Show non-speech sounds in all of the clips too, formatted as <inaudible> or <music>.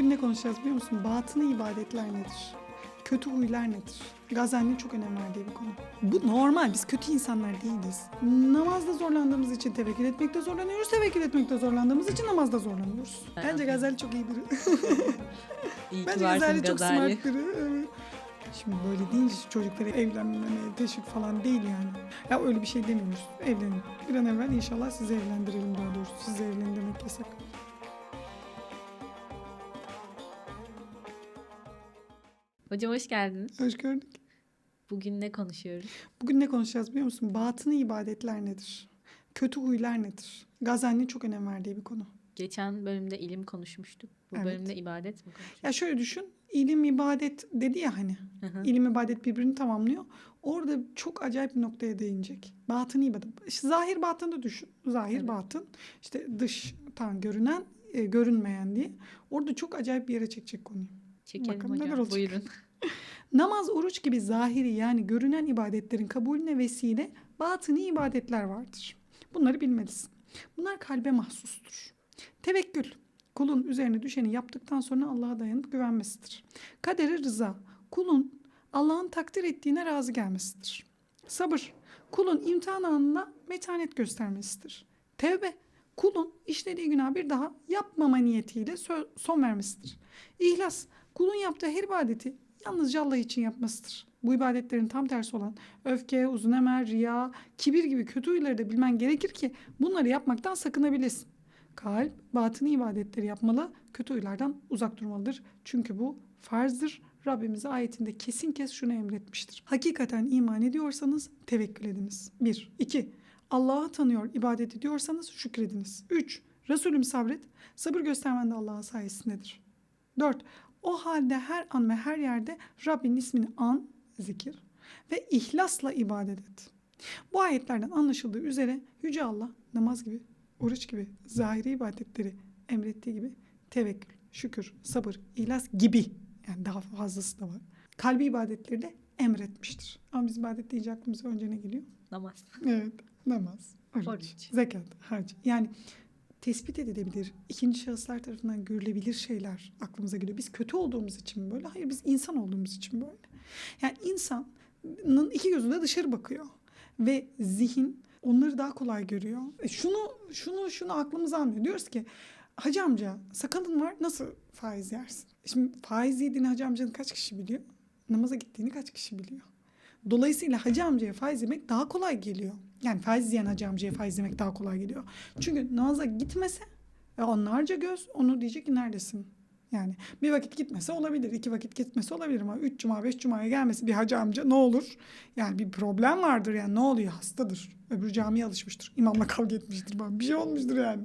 Bugün ne konuşacağız biliyor musun? Batını ibadetler nedir? Kötü huylar nedir? Gazali'nin çok önem verdiği bir konu. Bu normal. Biz kötü insanlar değiliz. Namazda zorlandığımız için tevekkül etmekte zorlanıyoruz. Tevekkül etmekte zorlandığımız için namazda zorlanıyoruz. Ben Bence. Gazali çok iyi biri. İyi Bence Gazali çok Gazali. smart biri. Evet. Şimdi böyle deyince çocukları evlenmemeye teşvik falan değil yani. Ya öyle bir şey demiyoruz. Evlenin. Bir an evvel inşallah sizi evlendirelim daha doğrusu. Sizi evlenin demek yasak. Hocam hoş geldiniz. Hoş gördük. Bugün ne konuşuyoruz? Bugün ne konuşacağız biliyor musun? Batını ibadetler nedir? Kötü huylar nedir? Gazali'nin çok önem verdiği bir konu. Geçen bölümde ilim konuşmuştuk. Bu Evet. bölümde ibadet mi konuşacağız? Ya şöyle düşün. ilim ibadet dedi ya hani. Hı hı. İlim ibadet birbirini tamamlıyor. Orada çok acayip bir noktaya değinecek. Batını ibadet. İşte zahir batını da düşün. Zahir Evet. batın. İşte dış tam görünen, e, görünmeyen diye. Orada çok acayip bir yere çekecek konuyu. Çekelim bakalım hocam. neler olacak. Buyurun. <laughs> Namaz, oruç gibi zahiri yani görünen ibadetlerin kabulüne vesile batını ibadetler vardır. Bunları bilmelisin. Bunlar kalbe mahsustur. Tevekkül, kulun üzerine düşeni yaptıktan sonra Allah'a dayanıp güvenmesidir. Kadere rıza, kulun Allah'ın takdir ettiğine razı gelmesidir. Sabır, kulun imtihan anında metanet göstermesidir. Tevbe, kulun işlediği günah bir daha yapmama niyetiyle son vermesidir. İhlas, kulun yaptığı her ibadeti yalnızca Allah için yapmasıdır. Bu ibadetlerin tam tersi olan öfke, uzun emel, riya, kibir gibi kötü huyları da bilmen gerekir ki bunları yapmaktan sakınabilesin. Kalp, batını ibadetleri yapmalı, kötü huylardan uzak durmalıdır. Çünkü bu farzdır. Rabbimiz ayetinde kesin kes şunu emretmiştir. Hakikaten iman ediyorsanız tevekkül ediniz. 1. 2. Allah'ı tanıyor, ibadet ediyorsanız şükrediniz. 3. Resulüm sabret. Sabır göstermen de Allah'ın sayesindedir. 4. O halde her an ve her yerde Rabbin ismini an, zikir ve ihlasla ibadet et. Bu ayetlerden anlaşıldığı üzere Yüce Allah namaz gibi, oruç gibi, zahiri ibadetleri emrettiği gibi tevekkül, şükür, sabır, ihlas gibi yani daha fazlası da var. Kalbi ibadetleri de emretmiştir. Ama biz ibadet deyince aklımıza önce ne geliyor? Namaz. Evet, namaz, oruç, Oruç. zekat, hac. Yani tespit edilebilir, ikinci şahıslar tarafından görülebilir şeyler aklımıza geliyor. Biz kötü olduğumuz için mi böyle? Hayır, biz insan olduğumuz için böyle. Yani insanın iki gözü de dışarı bakıyor ve zihin onları daha kolay görüyor. E şunu, şunu, şunu aklımıza almıyor. Diyoruz ki Hacı amca sakalın var nasıl faiz yersin? Şimdi faiz yediğini hacı amcanın kaç kişi biliyor? Namaza gittiğini kaç kişi biliyor? Dolayısıyla hacı amcaya faiz yemek daha kolay geliyor. Yani faiz yiyen hacı amcaya faiz yemek daha kolay geliyor. Çünkü namaza gitmese e, onlarca göz onu diyecek ki neredesin? Yani bir vakit gitmese olabilir, iki vakit gitmese olabilir ama üç cuma, beş cumaya gelmesi bir hacı amca ne olur? Yani bir problem vardır yani ne oluyor? Hastadır. Öbür camiye alışmıştır. İmamla kavga etmiştir falan. Bir şey olmuştur yani.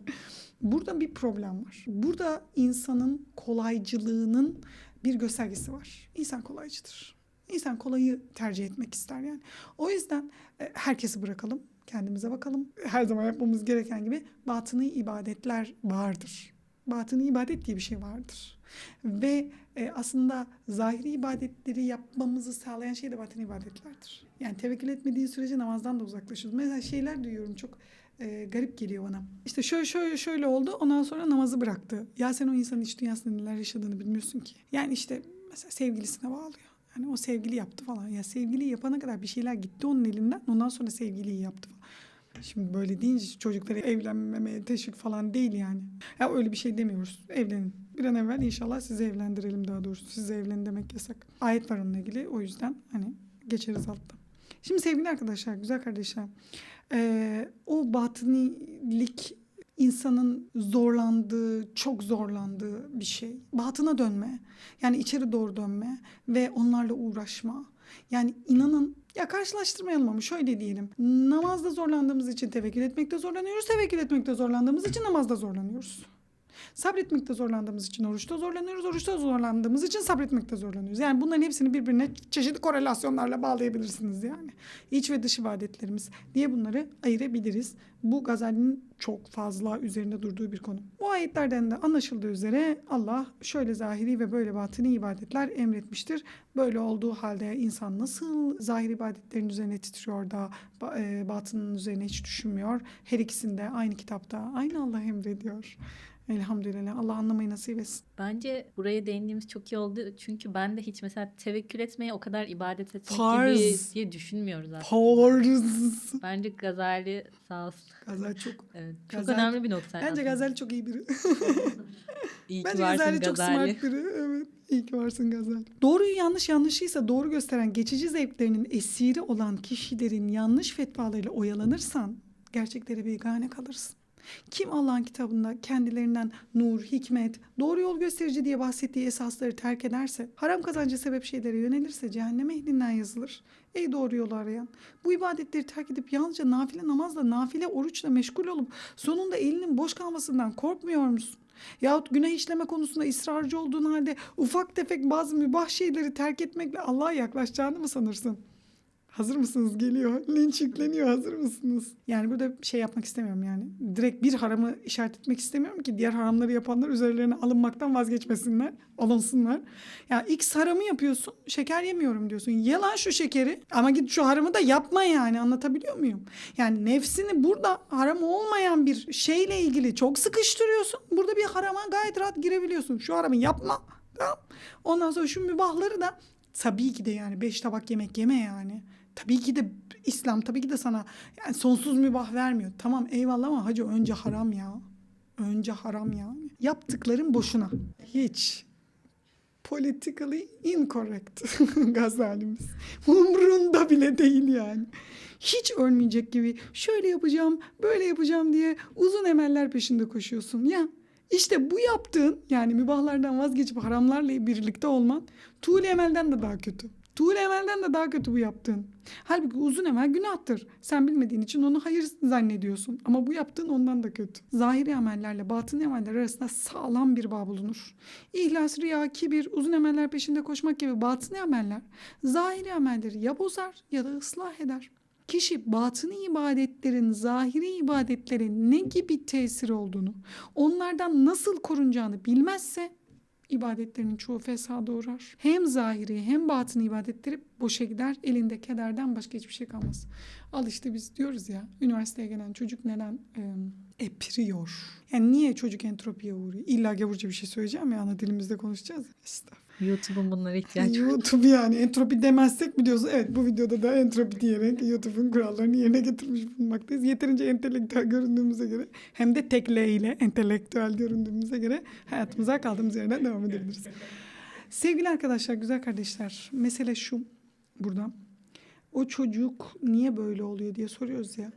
Burada bir problem var. Burada insanın kolaycılığının bir göstergesi var. İnsan kolaycıdır. İnsan kolayı tercih etmek ister yani. O yüzden e, herkesi bırakalım, kendimize bakalım. Her zaman yapmamız gereken gibi batını ibadetler vardır. Batını ibadet diye bir şey vardır. Ve e, aslında zahiri ibadetleri yapmamızı sağlayan şey de batını ibadetlerdir. Yani tevekkül etmediği sürece namazdan da uzaklaşıyoruz. Mesela şeyler duyuyorum çok e, garip geliyor bana. İşte şöyle şöyle şöyle oldu ondan sonra namazı bıraktı. Ya sen o insanın iç dünyasında neler yaşadığını bilmiyorsun ki. Yani işte mesela sevgilisine bağlıyor. Yani o sevgili yaptı falan. Ya sevgili yapana kadar bir şeyler gitti onun elinden. Ondan sonra sevgiliyi yaptı falan. Şimdi böyle deyince çocukları evlenmemeye teşvik falan değil yani. Ya öyle bir şey demiyoruz. Evlenin. Bir an evvel inşallah sizi evlendirelim daha doğrusu. Sizi evlenin demek yasak. Ayet var onunla ilgili. O yüzden hani geçeriz alttan. Şimdi sevgili arkadaşlar, güzel kardeşler. eee, o batınilik insanın zorlandığı, çok zorlandığı bir şey. Batına dönme. Yani içeri doğru dönme ve onlarla uğraşma. Yani inanın ya karşılaştırmayalım ama şöyle diyelim. Namazda zorlandığımız için tevekkül etmekte zorlanıyoruz. Tevekkül etmekte zorlandığımız için namazda zorlanıyoruz. Sabretmekte zorlandığımız için oruçta zorlanıyoruz. Oruçta zorlandığımız için sabretmekte zorlanıyoruz. Yani bunların hepsini birbirine çeşitli korelasyonlarla bağlayabilirsiniz yani. İç ve dış ibadetlerimiz diye bunları ayırabiliriz. Bu Gazali'nin çok fazla üzerinde durduğu bir konu. Bu ayetlerden de anlaşıldığı üzere Allah şöyle zahiri ve böyle batini ibadetler emretmiştir. Böyle olduğu halde insan nasıl zahiri ibadetlerin üzerine titriyor da e, batının üzerine hiç düşünmüyor. Her ikisinde aynı kitapta aynı Allah emrediyor. Elhamdülillah. Allah anlamayı nasip etsin. Bence buraya değindiğimiz çok iyi oldu. Çünkü ben de hiç mesela tevekkül etmeye o kadar ibadet etmek Farz. gibi diye düşünmüyoruz aslında. Farz. Bence Gazali sağ olsun. Gazel çok. <laughs> Evet, çok Gazali- önemli bir nokta. Bence aslında. Gazel çok iyi biri. <laughs> <laughs> İyi ki Bence varsın Gazali çok Gazali. smart biri. Evet. İyi ki varsın Gazel. Doğruyu yanlış yanlışıysa doğru gösteren geçici zevklerinin esiri olan kişilerin yanlış fetvalarıyla oyalanırsan gerçeklere begane kalırsın. Kim Allah'ın kitabında kendilerinden nur, hikmet, doğru yol gösterici diye bahsettiği esasları terk ederse, haram kazancı sebep şeylere yönelirse cehennem ehlinden yazılır. Ey doğru yolu arayan, bu ibadetleri terk edip yalnızca nafile namazla, nafile oruçla meşgul olup sonunda elinin boş kalmasından korkmuyor musun? Yahut günah işleme konusunda ısrarcı olduğun halde ufak tefek bazı mübah şeyleri terk etmekle Allah'a yaklaşacağını mı sanırsın? Hazır mısınız? Geliyor. Linç yükleniyor. Hazır mısınız? Yani burada şey yapmak istemiyorum yani. Direkt bir haramı işaret etmek istemiyorum ki diğer haramları yapanlar üzerlerine alınmaktan vazgeçmesinler. Alınsınlar. Ya X haramı yapıyorsun. Şeker yemiyorum diyorsun. Ye lan şu şekeri. Ama git şu haramı da yapma yani. Anlatabiliyor muyum? Yani nefsini burada haram olmayan bir şeyle ilgili çok sıkıştırıyorsun. Burada bir harama gayet rahat girebiliyorsun. Şu haramı yapma. Tamam. Ondan sonra şu mübahları da tabii ki de yani beş tabak yemek yeme yani. Tabii ki de İslam tabii ki de sana yani sonsuz mübah vermiyor. Tamam eyvallah ama hacı önce haram ya. Önce haram yani. Yaptıkların boşuna. Hiç. Politically incorrect <laughs> Gazalimiz. Umrunda bile değil yani. Hiç ölmeyecek gibi şöyle yapacağım, böyle yapacağım diye uzun emeller peşinde koşuyorsun. Ya işte bu yaptığın yani mübahlardan vazgeçip haramlarla birlikte olman tuğle emelden de daha kötü. Tuğle emelden de daha kötü bu yaptığın. Halbuki uzun emel günahtır. Sen bilmediğin için onu hayır zannediyorsun. Ama bu yaptığın ondan da kötü. Zahiri amellerle batın emeller arasında sağlam bir bağ bulunur. İhlas, riya, kibir, uzun emeller peşinde koşmak gibi batın emeller zahiri amelleri ya bozar ya da ıslah eder. Kişi batını ibadetlerin, zahiri ibadetlerin ne gibi tesir olduğunu, onlardan nasıl korunacağını bilmezse ibadetlerinin çoğu fesada uğrar. Hem zahiri hem batını ibadetleri boşa gider. Elinde kederden başka hiçbir şey kalmaz. Al işte biz diyoruz ya üniversiteye gelen çocuk neden e, epriyor? Yani niye çocuk entropiye uğruyor? İlla gavurca bir şey söyleyeceğim ya ana dilimizde konuşacağız. Estağfurullah. YouTube'un bunlara ihtiyacı var. YouTube yani entropi demezsek biliyorsun. Evet bu videoda da entropi diyerek YouTube'un kurallarını yerine getirmiş bulunmaktayız. Yeterince entelektüel göründüğümüze göre hem de tek L ile entelektüel göründüğümüze göre hayatımıza kaldığımız yerden devam edebiliriz. Sevgili arkadaşlar, güzel kardeşler. Mesele şu burada. O çocuk niye böyle oluyor diye soruyoruz ya.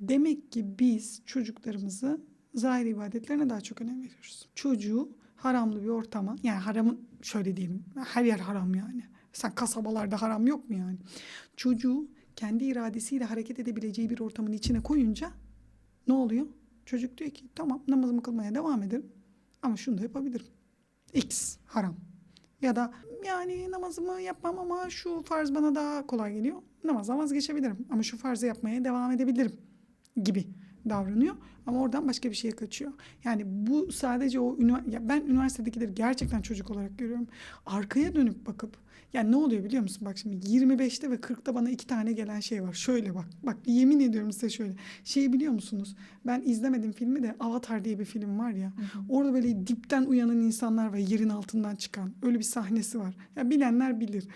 Demek ki biz çocuklarımızı zahir ibadetlerine daha çok önem veriyoruz. Çocuğu haramlı bir ortama yani haramın şöyle diyelim her yer haram yani. Sen kasabalarda haram yok mu yani? Çocuğu kendi iradesiyle hareket edebileceği bir ortamın içine koyunca ne oluyor? Çocuk diyor ki tamam namazımı kılmaya devam ederim ama şunu da yapabilirim. X haram. Ya da yani namazımı yapmam ama şu farz bana daha kolay geliyor. Namazdan vazgeçebilirim ama şu farzı yapmaya devam edebilirim gibi davranıyor ama oradan başka bir şeye kaçıyor. Yani bu sadece o ya ben üniversitedekileri gerçekten çocuk olarak görüyorum. Arkaya dönüp bakıp yani ne oluyor biliyor musun? Bak şimdi 25'te ve 40'ta bana iki tane gelen şey var. Şöyle bak. Bak yemin ediyorum size şöyle. Şeyi biliyor musunuz? Ben izlemedim filmi de Avatar diye bir film var ya. Orada böyle dipten uyanan insanlar ve yerin altından çıkan öyle bir sahnesi var. Ya bilenler bilir.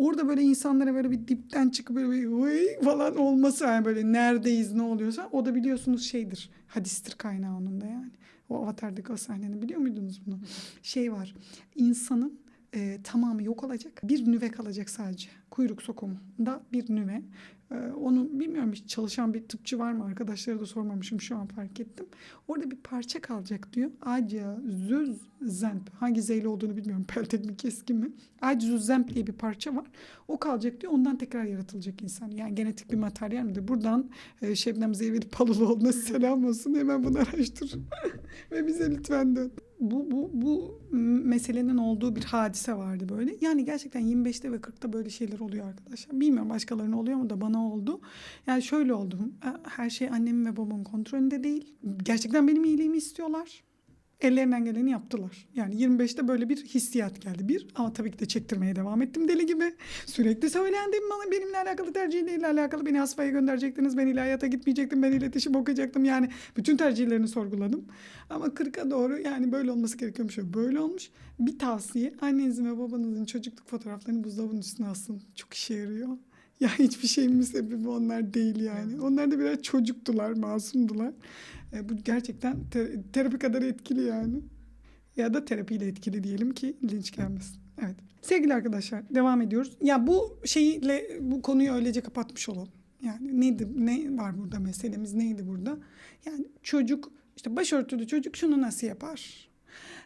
Orada böyle insanlara böyle bir dipten çıkıp böyle bir "Vıy" falan olması yani böyle neredeyiz ne oluyorsa o da biliyorsunuz şeydir. Hadistir kaynağı onun da yani. O Avatar'daki o sahnenin biliyor muydunuz bunu? Şey var. insanın e, tamamı yok olacak. Bir nüve kalacak sadece. Kuyruk sokumunda bir nüve. E, onu bilmiyorum hiç çalışan bir tıpçı var mı? Arkadaşlara da sormamışım şu an fark ettim. Orada bir parça kalacak diyor. Aca züz zemp. Hangi zeyle olduğunu bilmiyorum. Peltek mi keskin mi? Aca zemp diye bir parça var. O kalacak diyor. Ondan tekrar yaratılacak insan. Yani genetik bir materyal midir? Buradan e, Şebnem Zeyveli Paluloğlu'na <laughs> selam olsun. Hemen bunu araştır. <laughs> Ve bize lütfen dön. Bu, bu, bu meselenin olduğu bir hadise vardı böyle. Yani gerçekten 25'te ve 40'ta böyle şeyler oluyor arkadaşlar. Bilmiyorum başkalarına oluyor mu da bana oldu. Yani şöyle oldu. Her şey annemin ve babamın kontrolünde değil. Gerçekten benim iyiliğimi istiyorlar. Ellerinden geleni yaptılar. Yani 25'te böyle bir hissiyat geldi. Bir ama tabii ki de çektirmeye devam ettim deli gibi. Sürekli söylendim bana benimle alakalı tercihiyle alakalı beni asfaya gönderecektiniz. Ben ilahiyata gitmeyecektim. Ben iletişim okuyacaktım. Yani bütün tercihlerini sorguladım. Ama 40'a doğru yani böyle olması gerekiyormuş. Böyle olmuş. Bir tavsiye annenizin ve babanızın çocukluk fotoğraflarını buzdolabının üstüne asın. Çok işe yarıyor. Ya hiçbir şeyin müsebbibi onlar değil yani. Onlar da biraz çocuktular, masumdular. E, bu gerçekten te- terapi kadar etkili yani. Ya da terapiyle etkili diyelim ki linç gelmesin. Evet. Sevgili arkadaşlar devam ediyoruz. Ya bu şeyle bu konuyu öylece kapatmış olalım. Yani neydi ne var burada meselemiz neydi burada? Yani çocuk işte başörtülü çocuk şunu nasıl yapar?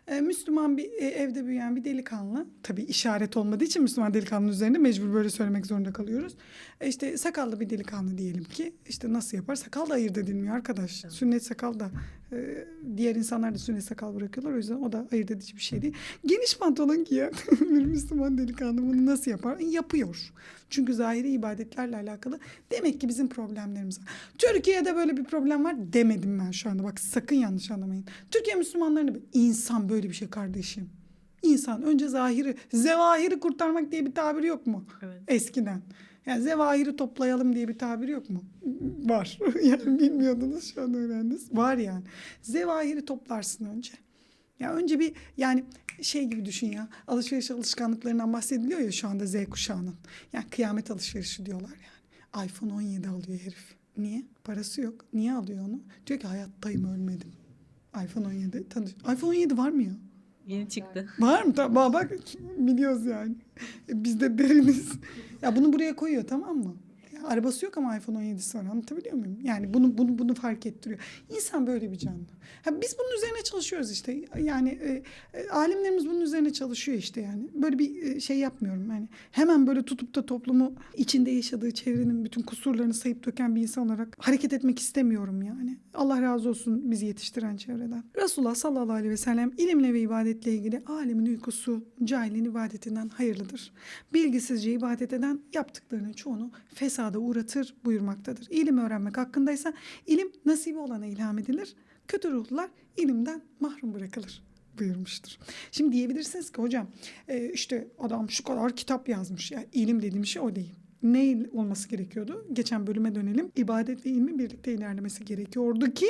Ee, Müslüman bir e, evde büyüyen bir delikanlı tabii işaret olmadığı için Müslüman delikanlı üzerinde mecbur böyle söylemek zorunda kalıyoruz. E, işte sakallı bir delikanlı diyelim ki işte nasıl yapar? Sakal da ayırt edilmiyor arkadaş. Tabii. Sünnet sakal da e, diğer insanlar da sünnet sakal bırakıyorlar. O yüzden o da ayırt edici bir şey değil. Geniş pantolon giyen <laughs> bir Müslüman delikanlı bunu nasıl yapar? Yapıyor. Çünkü zahiri ibadetlerle alakalı demek ki bizim problemlerimiz var. Türkiye'de böyle bir problem var demedim ben şu anda. Bak sakın yanlış anlamayın. Türkiye Müslümanlarını insan böyle bir şey kardeşim. İnsan önce zahiri, zevahiri kurtarmak diye bir tabir yok mu? Evet. Eskiden. Yani zevahiri toplayalım diye bir tabir yok mu? Var. <laughs> yani bilmiyordunuz şu an öğrendiniz. Var yani. Zevahiri toplarsın önce. Ya önce bir yani şey gibi düşün ya. Alışveriş alışkanlıklarından bahsediliyor ya şu anda Z kuşağının. Yani kıyamet alışverişi diyorlar yani. iPhone 17 alıyor herif. Niye? Parası yok. Niye alıyor onu? Diyor ki hayattayım ölmedim. iPhone 17. Tanış. iPhone 17 var mı ya? Yeni çıktı. Var mı? Tamam bak biliyoruz yani. E, Biz de deriniz. Ya bunu buraya koyuyor tamam mı? Arabası yok ama iPhone 17'si var anlatabiliyor muyum? Yani bunu bunu bunu fark ettiriyor. İnsan böyle bir canlı. Ha, biz bunun üzerine çalışıyoruz işte. Yani e, e, alimlerimiz bunun üzerine çalışıyor işte yani. Böyle bir e, şey yapmıyorum yani. Hemen böyle tutup da toplumu içinde yaşadığı çevrenin bütün kusurlarını sayıp döken bir insan olarak hareket etmek istemiyorum yani. Allah razı olsun bizi yetiştiren çevreden. Resulullah sallallahu aleyhi ve sellem ilimle ve ibadetle ilgili alemin uykusu cahilin ibadetinden hayırlıdır. Bilgisizce ibadet eden yaptıklarının çoğunu fesada uğratır buyurmaktadır. İlim öğrenmek hakkındaysa ilim nasibi olana ilham edilir. Kötü ruhlular ilimden mahrum bırakılır buyurmuştur. Şimdi diyebilirsiniz ki hocam e, işte adam şu kadar kitap yazmış. Yani ilim dediğim şey o değil. Ne olması gerekiyordu? Geçen bölüme dönelim. İbadet ve ilmin birlikte ilerlemesi gerekiyordu ki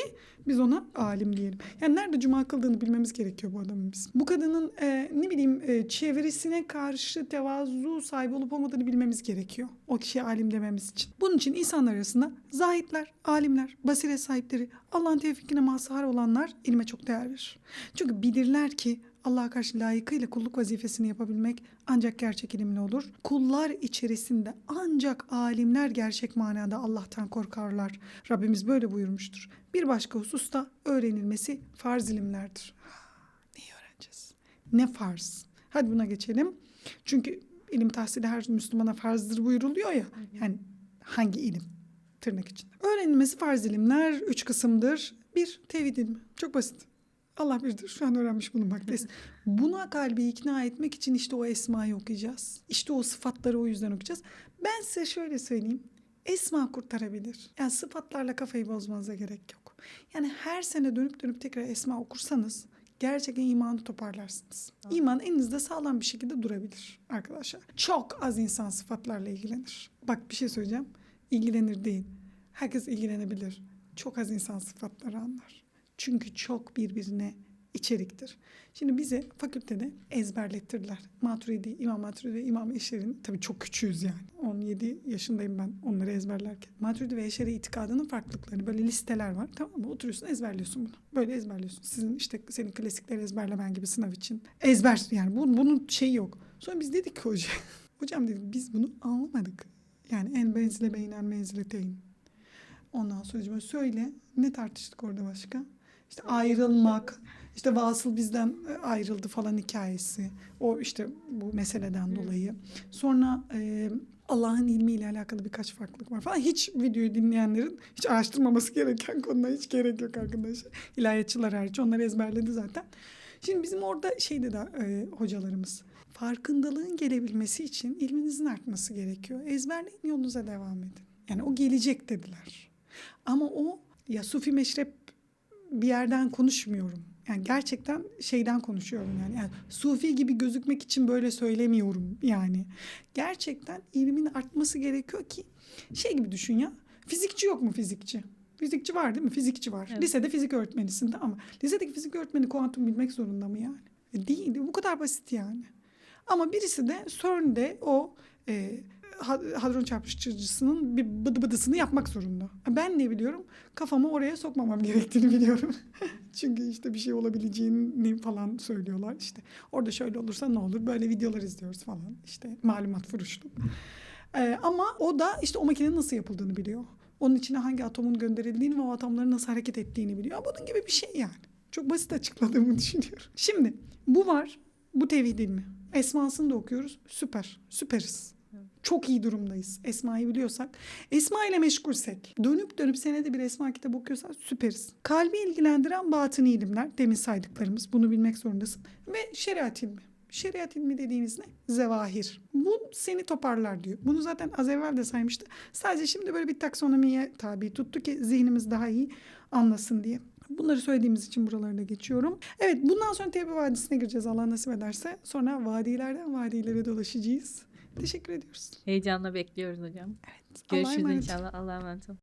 biz ona alim diyelim. Yani nerede cuma kıldığını bilmemiz gerekiyor bu adamın biz. Bu kadının e, ne bileyim e, çevresine karşı tevazu sahibi olup olmadığını bilmemiz gerekiyor. O kişiye alim dememiz için. Bunun için insanlar arasında zahitler, alimler, basiret sahipleri, Allah'ın tevfikine mazhar olanlar ilme çok değer verir. Çünkü bilirler ki Allah'a karşı layıkıyla kulluk vazifesini yapabilmek ancak gerçek ilimle olur. Kullar içerisinde ancak alimler gerçek manada Allah'tan korkarlar. Rabbimiz böyle buyurmuştur. Bir başka hususta öğrenilmesi farz ilimlerdir. Neyi öğreneceğiz? Ne farz? Hadi buna geçelim. Çünkü ilim tahsili her Müslümana farzdır buyuruluyor ya. Yani hangi ilim? Tırnak içinde. Öğrenilmesi farz ilimler üç kısımdır. Bir, tevhid ilmi. Çok basit. Allah birdir. Şu an öğrenmiş bulunmaktayız. <laughs> Buna kalbi ikna etmek için işte o esmayı okuyacağız. İşte o sıfatları o yüzden okuyacağız. Ben size şöyle söyleyeyim. Esma kurtarabilir. Yani sıfatlarla kafayı bozmanıza gerek yok. Yani her sene dönüp dönüp tekrar esma okursanız gerçekten imanı toparlarsınız. İman elinizde sağlam bir şekilde durabilir arkadaşlar. Çok az insan sıfatlarla ilgilenir. Bak bir şey söyleyeceğim. İlgilenir değil. Herkes ilgilenebilir. Çok az insan sıfatları anlar. Çünkü çok birbirine içeriktir. Şimdi bize fakültede ezberlettirdiler. Maturidi, İmam Maturidi ve İmam Eşer'in tabii çok küçüğüz yani. 17 yaşındayım ben onları ezberlerken. Maturidi ve Eşeri itikadının farklılıklarını böyle listeler var. Tamam mı? Oturuyorsun ezberliyorsun bunu. Böyle ezberliyorsun. Sizin işte senin klasikleri ezberlemen gibi sınav için. Ezber yani bu, bunun şeyi yok. Sonra biz dedik ki hoca. <laughs> Hocam dedik biz bunu anlamadık. Yani en benzile beynen menzileteyn. Ondan sonra söyle ne tartıştık orada başka? İşte ayrılmak, işte vasıl bizden e, ayrıldı falan hikayesi. O işte bu meseleden dolayı. Sonra e, Allah'ın ilmiyle alakalı birkaç farklılık var falan. Hiç videoyu dinleyenlerin hiç araştırmaması gereken konuda hiç gerek yok arkadaşlar. İlahiyatçılar hariç onları ezberledi zaten. Şimdi bizim orada şeyde de e, hocalarımız farkındalığın gelebilmesi için ilminizin artması gerekiyor. Ezberleyin yolunuza devam edin. Yani o gelecek dediler. Ama o ya sufi meşrep bir yerden konuşmuyorum. Yani gerçekten şeyden konuşuyorum yani. yani sufi gibi gözükmek için böyle söylemiyorum yani. Gerçekten ilmin artması gerekiyor ki şey gibi düşün ya. Fizikçi yok mu fizikçi? Fizikçi var değil mi? Fizikçi var. Evet. Lisede fizik öğretmenisin tamam mı? Lisedeki fizik öğretmeni kuantum bilmek zorunda mı yani? E, Değil. Bu kadar basit yani. Ama birisi de CERN'de o e, hadron çarpıştırıcısının bir bıdı bıdısını yapmak zorunda. Ben ne biliyorum? Kafamı oraya sokmamam gerektiğini biliyorum. <laughs> Çünkü işte bir şey olabileceğini falan söylüyorlar. İşte orada şöyle olursa ne olur? Böyle videolar izliyoruz falan. İşte malumat furuşlu. Ee, ama o da işte o makinenin nasıl yapıldığını biliyor. Onun içine hangi atomun gönderildiğini ve o atomların nasıl hareket ettiğini biliyor. Bunun gibi bir şey yani. Çok basit açıkladığımı <laughs> düşünüyorum. Şimdi bu var. Bu tevhid ilmi. Esmasını da okuyoruz. Süper. Süperiz. Çok iyi durumdayız. Esma'yı biliyorsak. Esma ile meşgulsek. Dönüp dönüp senede bir esma kitabı okuyorsak süperiz. Kalbi ilgilendiren batını ilimler. Demin saydıklarımız. Bunu bilmek zorundasın. Ve şeriat ilmi. Şeriat ilmi dediğiniz ne? Zevahir. Bu seni toparlar diyor. Bunu zaten az evvel de saymıştı. Sadece şimdi böyle bir taksonomiye tabi tuttu ki zihnimiz daha iyi anlasın diye. Bunları söylediğimiz için buraları da geçiyorum. Evet bundan sonra Tevbe Vadisi'ne gireceğiz Allah nasip ederse. Sonra vadilerden vadilere dolaşacağız. Teşekkür ediyoruz. Heyecanla bekliyoruz hocam. Allah'a Görüşürüz emanet. inşallah. Allah'a emanet olun.